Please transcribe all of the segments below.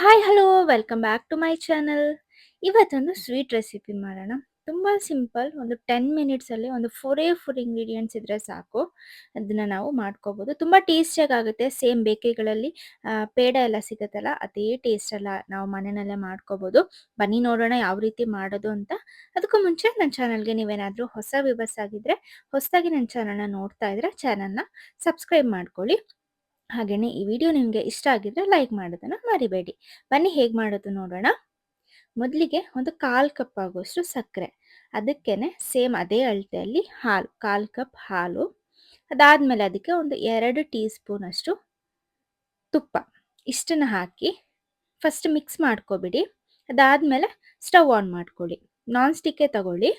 Hi hello welcome back to my channel ಇವತ್ತೊಂದು sweet recipe ಮಾಡೋಣ. ತುಂಬ ಸಿಂಪಲ್ ಒಂದು ಟೆನ್ ಮಿನಿಟ್ಸಲ್ಲಿ ಒಂದು ಫೋರೇ ಫೋರ್ ಇಂಗ್ರೀಡಿಯೆಂಟ್ಸ್ ಇದ್ರೆ ಸಾಕು. ಅದನ್ನು ನಾವು ಮಾಡ್ಕೋಬೋದು. ತುಂಬ ಟೇಸ್ಟಿಯಾಗಿ ಆಗುತ್ತೆ. ಸೇಮ್ ಬೇಕರಿಗಳಲ್ಲಿ ಪೇಡ ಎಲ್ಲ ಸಿಗುತ್ತಲ್ಲ, ಅದೇ ಟೇಸ್ಟ್ ಎಲ್ಲ ನಾವು ಮನೆಯಲ್ಲೇ ಮಾಡ್ಕೋಬೋದು. ಬನ್ನಿ ನೋಡೋಣ ಯಾವ ರೀತಿ ಮಾಡೋದು ಅಂತ. ಅದಕ್ಕೂ ಮುಂಚೆ ನನ್ನ ಚಾನಲ್ಗೆ ನೀವೇನಾದರೂ ಹೊಸ ವಿವರ್ಸ್ ಆಗಿದ್ದರೆ ಹೊಸದಾಗಿ ನನ್ನ ಚಾನಲ್ನ ನೋಡ್ತಾ ಇದ್ರೆ ಚಾನಲ್ನ ಸಬ್ಸ್ಕ್ರೈಬ್ ಮಾಡ್ಕೊಳ್ಳಿ. ಹಾಗೆಯೇ ಈ ವಿಡಿಯೋ ನಿಮಗೆ ಇಷ್ಟ ಆಗಿದ್ರೆ ಲೈಕ್ ಮಾಡೋದನ್ನು ಮರಿಬೇಡಿ. ಬನ್ನಿ ಹೇಗೆ ಮಾಡೋದು ನೋಡೋಣ. ಮೊದಲಿಗೆ ಒಂದು ಕಾಲು ಕಪ್ ಆಗೋಷ್ಟು ಸಕ್ಕರೆ. ಅದಕ್ಕೇನೆ ಸೇಮ್ ಅದೇ ಅಳತೆಯಲ್ಲಿ ಹಾಲು, ಕಾಲು ಕಪ್ ಹಾಲು. ಅದಾದಮೇಲೆ ಅದಕ್ಕೆ ಒಂದು ಎರಡು ಟೀ ಸ್ಪೂನಷ್ಟು ತುಪ್ಪ. ಇಷ್ಟನ್ನು ಹಾಕಿ ಫಸ್ಟ್ ಮಿಕ್ಸ್ ಮಾಡ್ಕೊಬಿಡಿ. ಅದಾದಮೇಲೆ ಸ್ಟವ್ ಆನ್ ಮಾಡ್ಕೊಳ್ಳಿ. ನಾನ್ ಸ್ಟಿಕ್ಕೇ ತಗೊಳ್ಳಿ.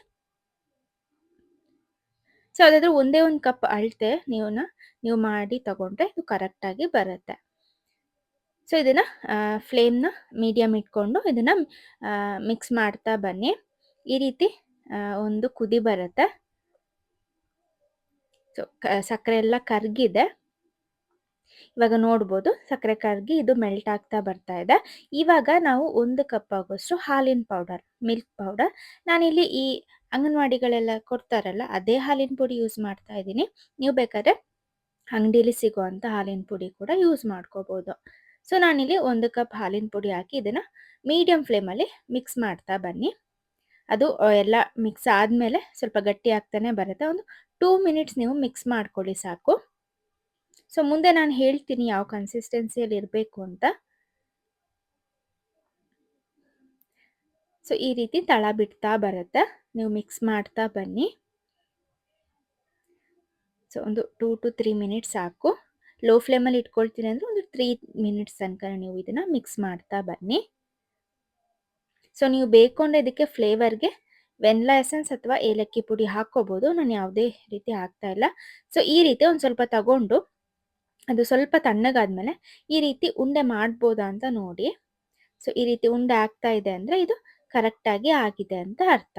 ಸೊ ಅದಾದ್ರೆ ಒಂದೇ ಒಂದು ಕಪ್ ಅಳತೆ ನೀವನ್ನ ನೀವು ಮಾಡಿ ತಗೊಂಡ್ರೆ ಇದು ಕರೆಕ್ಟಾಗಿ ಬರುತ್ತೆ. ಸೊ ಇದನ್ನು ಫ್ಲೇಮ್ನ ಮೀಡಿಯಮ್ ಇಟ್ಕೊಂಡು ಇದನ್ನು ಮಿಕ್ಸ್ ಮಾಡ್ತಾ ಬನ್ನಿ. ಈ ರೀತಿ ಒಂದು ಕುದಿ ಬರುತ್ತೆ. ಸೊ ಸಕ್ಕರೆ ಎಲ್ಲ ಕರಗಿದೆ. ಇವಾಗ ನೋಡ್ಬೋದು, ಸಕ್ಕರೆ ಕರಗಿ ಇದು ಮೆಲ್ಟ್ ಆಗ್ತಾ ಬರ್ತಾ ಇದೆ. ಇವಾಗ ನಾವು ಒಂದು ಕಪ್ ಆಗೋಷ್ಟು ಹಾಲಿನ ಪೌಡರ್ ಮಿಲ್ಕ್ ಪೌಡರ್ ನಾನಿಲ್ಲಿ ಈ ಅಂಗನವಾಡಿಗಳೆಲ್ಲ ಕೊಡ್ತಾರಲ್ಲ, ಅದೇ ಹಾಲಿನ ಪುಡಿ ಯೂಸ್ ಮಾಡ್ತಾ ಇದ್ದೀನಿ. ನೀವು ಬೇಕಾದ್ರೆ ಅಂಗಡಿಯಲ್ಲಿ ಸಿಗುವಂಥ ಹಾಲಿನ ಪುಡಿ ಕೂಡ ಯೂಸ್ ಮಾಡ್ಕೋಬೋದು. ಸೊ ನಾನಿಲ್ಲಿ ಒಂದು ಕಪ್ ಹಾಲಿನ ಪುಡಿ ಹಾಕಿ ಇದನ್ನು ಮೀಡಿಯಂ ಫ್ಲೇಮಲ್ಲಿ ಮಿಕ್ಸ್ ಮಾಡ್ತಾ ಬನ್ನಿ. ಅದು ಎಲ್ಲ ಮಿಕ್ಸ್ ಆದಮೇಲೆ ಸ್ವಲ್ಪ ಗಟ್ಟಿ ಆಗ್ತಾನೆ ಬರುತ್ತೆ. ಒಂದು ಟೂ ಮಿನಿಟ್ಸ್ ನೀವು ಮಿಕ್ಸ್ ಮಾಡ್ಕೊಳ್ಳಿ ಸಾಕು. ಸೊ ಮುಂದೆ ನಾನು ಹೇಳ್ತೀನಿ ಯಾವ ಕನ್ಸಿಸ್ಟೆನ್ಸಿಯಲ್ಲಿ ಇರಬೇಕು ಅಂತ. ಸೊ ಈ ರೀತಿ ತಳ ಬಿಡ್ತಾ ಬರುತ್ತೆ. ನೀವು ಮಿಕ್ಸ್ ಮಾಡ್ತಾ ಬನ್ನಿ. ಸೊ ಒಂದು ಟೂ ಟು ತ್ರೀ ಮಿನಿಟ್ಸ್ ಸಾಕು. ಲೋ ಫ್ಲೇಮಲ್ಲಿ ಇಟ್ಕೊಳ್ತೀನಿ ಅಂದರೆ ಒಂದು ತ್ರೀ ಮಿನಿಟ್ಸ್ ತನಕ ನೀವು ಇದನ್ನು ಮಿಕ್ಸ್ ಮಾಡ್ತಾ ಬನ್ನಿ. ಸೊ ನೀವು ಬೇಕು ಅಂದರೆ ಇದಕ್ಕೆ ಫ್ಲೇವರ್ಗೆ ವೆನ್ಲಾ ಎಸೆನ್ಸ್ ಅಥವಾ ಏಲಕ್ಕಿ ಪುಡಿ ಹಾಕ್ಕೋಬೋದು. ನಾನು ಯಾವುದೇ ರೀತಿ ಹಾಕ್ತಾ ಇಲ್ಲ. ಸೊ ಈ ರೀತಿ ಒಂದು ಸ್ವಲ್ಪ ತಗೊಂಡು, ಅದು ಸ್ವಲ್ಪ ತಣ್ಣಗಾದ್ಮೇಲೆ ಈ ರೀತಿ ಉಂಡೆ ಮಾಡ್ಬೋದಾ ಅಂತ ನೋಡಿ. ಸೊ ಈ ರೀತಿ ಉಂಡೆ ಆಗ್ತಾ ಇದೆ ಅಂದರೆ ಇದು ಕರೆಕ್ಟಾಗಿ ಆಗಿದೆ ಅಂತ ಅರ್ಥ.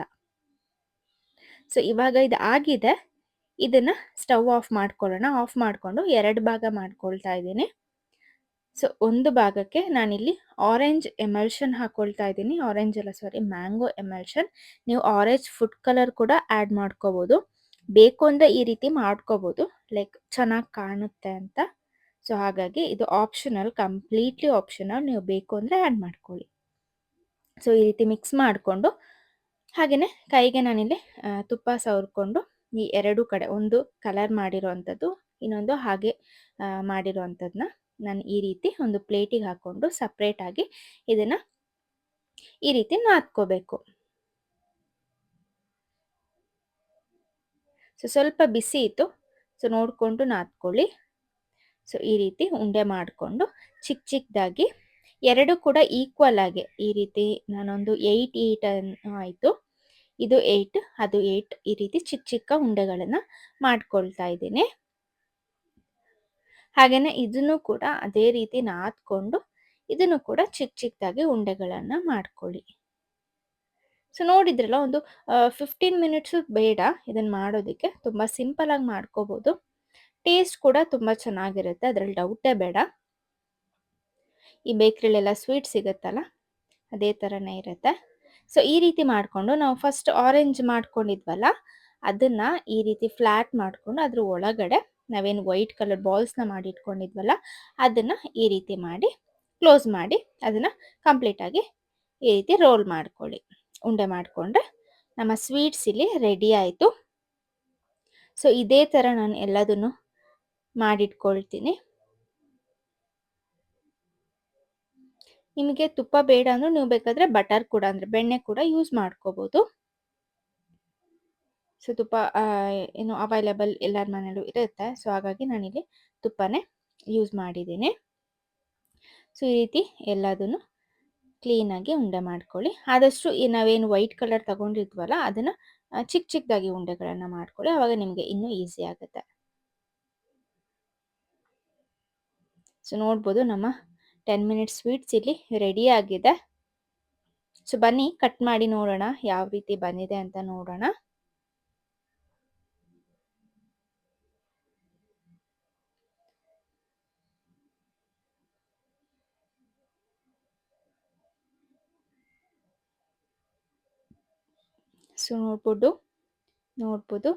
ಸೊ ಇವಾಗ ಇದು ಆಗಿದೆ. ಇದನ್ನ ಸ್ಟವ್ ಆಫ್ ಮಾಡ್ಕೊಳ್ಳೋಣ. ಆಫ್ ಮಾಡಿಕೊಂಡು ಎರಡು ಭಾಗ ಮಾಡ್ಕೊಳ್ತಾ ಇದ್ದೀನಿ. ಸೊ ಒಂದು ಭಾಗಕ್ಕೆ ನಾನಿಲ್ಲಿ ಆರೆಂಜ್ ಎಮಲ್ಷನ್ ಹಾಕೊಳ್ತಾ ಇದ್ದೀನಿ. ಆರೆಂಜ್ ಅಲ್ಲ ಸಾರಿ ಮ್ಯಾಂಗೋ ಎಮಲ್ಷನ್ ನೀವು ಆರೆಂಜ್ ಫುಡ್ ಕಲರ್ ಕೂಡ ಆ್ಯಡ್ ಮಾಡ್ಕೋಬೋದು. ಬೇಕು ಅಂದರೆ ಈ ರೀತಿ ಮಾಡ್ಕೋಬೋದು. ಲೈಕ್ ಚೆನ್ನಾಗಿ ಕಾಣುತ್ತೆ ಅಂತ. ಸೊ ಹಾಗಾಗಿ ಇದು ಆಪ್ಷನಲ್ ಕಂಪ್ಲೀಟ್ಲಿ ಆಪ್ಷನಲ್ ನೀವು ಬೇಕು ಅಂದರೆ ಆ್ಯಡ್ ಮಾಡ್ಕೊಳ್ಳಿ. ಸೊ ಈ ರೀತಿ ಮಿಕ್ಸ್ ಮಾಡಿಕೊಂಡು ಹಾಗೆಯೇ ಕೈಗೆ ನಾನಿಲ್ಲಿ ತುಪ್ಪ ಸವರ್ಕೊಂಡು ಈ ಎರಡು ಕಡೆ, ಒಂದು ಕಲರ್ ಮಾಡಿರೋವಂಥದ್ದು, ಇನ್ನೊಂದು ಹಾಗೆ ಮಾಡಿರೋ ಮಾಡಿರೋವಂಥದ್ದನ್ನ ನಾನು ಈ ರೀತಿ ಒಂದು ಪ್ಲೇಟಿಗೆ ಹಾಕ್ಕೊಂಡು ಸಪ್ರೇಟಾಗಿ ಇದನ್ನು ಈ ರೀತಿ ನಾದ್ಕೋಬೇಕು. ಸೊ ಸ್ವಲ್ಪ ಬಿಸಿ ಇತ್ತು. ಸೊ ನೋಡಿಕೊಂಡು ನಾದ್ಕೊಳ್ಳಿ. ಸೊ ಈ ರೀತಿ ಉಂಡೆ ಮಾಡಿಕೊಂಡು ಚಿಕ್ಕ ಚಿಕ್ಕದಾಗಿ ಎರಡು ಕೂಡ ಈಕ್ವಲ್ ಆಗಿ. ಈ ರೀತಿ ನಾನೊಂದು ಏಯ್ಟ್ ಏಯ್ಟ್ ಆಯಿತು. ಇದು ಏಯ್ಟ್ ಅದು ಏಯ್ಟ್ ಈ ರೀತಿ ಚಿಕ್ಕ ಚಿಕ್ಕ ಉಂಡೆಗಳನ್ನು ಮಾಡ್ಕೊಳ್ತಾ ಇದ್ದೀನಿ. ಹಾಗೆಯೇ ಇದನ್ನು ಕೂಡ ಅದೇ ರೀತಿ ನಾದ್ಕೊಂಡು ಇದನ್ನು ಕೂಡ ಚಿಕ್ಕ ಚಿಕ್ಕದಾಗಿ ಉಂಡೆಗಳನ್ನು ಮಾಡ್ಕೊಳ್ಳಿ. ಸೊ ನೋಡಿದ್ರಲ್ಲ ಒಂದು ಫಿಫ್ಟೀನ್ ಮಿನಿಟ್ಸು ಬೇಡ ಇದನ್ನು ಮಾಡೋದಕ್ಕೆ. ತುಂಬ ಆಗಿ ಮಾಡ್ಕೋಬೋದು. ಟೇಸ್ಟ್ ಕೂಡ ತುಂಬ ಚೆನ್ನಾಗಿರುತ್ತೆ. ಅದರಲ್ಲಿ ಡೌಟೇ ಬೇಡ. ಈ ಬೇಕ್ರಿಲೆಲ್ಲ ಸ್ವೀಟ್ ಸಿಗುತ್ತಲ್ಲ? ಅದೇ ಥರನೇ ಇರುತ್ತೆ. ಸೊ ಈ ರೀತಿ ಮಾಡಿಕೊಂಡು ನಾವು ಫಸ್ಟ್ ಆರೆಂಜ್ ಮಾಡ್ಕೊಂಡಿದ್ವಲ್ಲ, ಅದನ್ನು ಈ ರೀತಿ ಫ್ಲ್ಯಾಟ್ ಮಾಡಿಕೊಂಡು ಅದ್ರ ಒಳಗಡೆ ನಾವೇನು ವೈಟ್ ಕಲರ್ ಬಾಲ್ಸ್ನ ಮಾಡಿ ಇಟ್ಕೊಂಡಿದ್ವಲ್ಲ, ಅದನ್ನು ಈ ರೀತಿ ಮಾಡಿ ಕ್ಲೋಸ್ ಮಾಡಿ ಅದನ್ನು ಕಂಪ್ಲೀಟಾಗಿ ಈ ರೀತಿ ರೋಲ್ ಮಾಡ್ಕೊಳ್ಳಿ. ಉಂಡೆ ಮಾಡಿಕೊಂಡ್ರೆ ನಮ್ಮ ಸ್ವೀಟ್ಸ್ ಇಲ್ಲಿ ರೆಡಿ ಆಯಿತು. ಸೊ ಇದೇ ಥರ ನಾನು ಎಲ್ಲದನ್ನು ಮಾಡಿಟ್ಕೊಳ್ತೀನಿ. ನಿಮಗೆ ತುಪ್ಪ ಬೇಡ ಅಂದ್ರೆ ನೀವು ಬೇಕಾದರೆ ಬಟರ್ ಕೂಡ ಅಂದ್ರೆ ಬೆಣ್ಣೆ ಕೂಡ ಯೂಸ್ ಮಾಡ್ಕೋಬಹುದು ಸೊ ತುಪ್ಪ ಏನು ಅವೈಲೇಬಲ್ ಎಲ್ಲರ ಮನೇಲೂ ಇರುತ್ತೆ. ಸೊ ಹಾಗಾಗಿ ನಾನಿಲ್ಲಿ ತುಪ್ಪನೇ ಯೂಸ್ ಮಾಡಿದ್ದೀನಿ. ಸೊ ಈ ರೀತಿ ಎಲ್ಲದನ್ನು ಕ್ಲೀನಾಗಿ ಉಂಡೆ ಮಾಡ್ಕೊಳ್ಳಿ. ಆದಷ್ಟು ನಾವೇನು ವೈಟ್ ಕಲರ್ ತಗೊಂಡಿದ್ವಲ್ಲ, ಅದನ್ನು ಚಿಕ್ಕ ಚಿಕ್ಕದಾಗಿ ಉಂಡೆಗಳನ್ನು ಮಾಡ್ಕೊಳ್ಳಿ. ಆವಾಗ ನಿಮಗೆ ಇನ್ನೂ ಈಸಿ ಆಗುತ್ತೆ. ಸೊ ನೋಡ್ಬೋದು ನಮ್ಮ ಟೆನ್ ಮಿನಿಟ್ಸ್ ಸ್ವೀಟ್ಸ್ ಇಲ್ಲಿ ರೆಡಿ ಆಗಿದೆ. ಸೊ ಬನ್ನಿ ಕಟ್ ಮಾಡಿ ನೋಡೋಣ ಯಾವ ರೀತಿ ಬಂದಿದೆ ಅಂತ ನೋಡೋಣ. ಸೊ ನೋಡ್ಬೋದು ನೋಡ್ಬೋದು.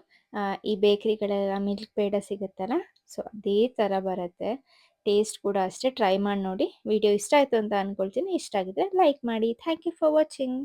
ಈ ಬೇಕ್ರಿಗಳೆಲ್ಲ ಮಿಲ್ಕ್ ಪೇಡ ಸಿಗುತ್ತಲ್ಲ? ಸೊ ಅದೇ ಥರ ಬರುತ್ತೆ. ಟೇಸ್ಟ್ ಕೂಡ ಅಷ್ಟೇ ಟ್ರೈ ಮಾಡಿ ನೋಡಿ. ವಿಡಿಯೋ ಇಷ್ಟ ಆಯಿತು ಅಂತ ಅನ್ಕೊಳ್ತೀನಿ. ಇಷ್ಟ ಆಗಿದ್ರೆ ಲೈಕ್ ಮಾಡಿ. Thank you for watching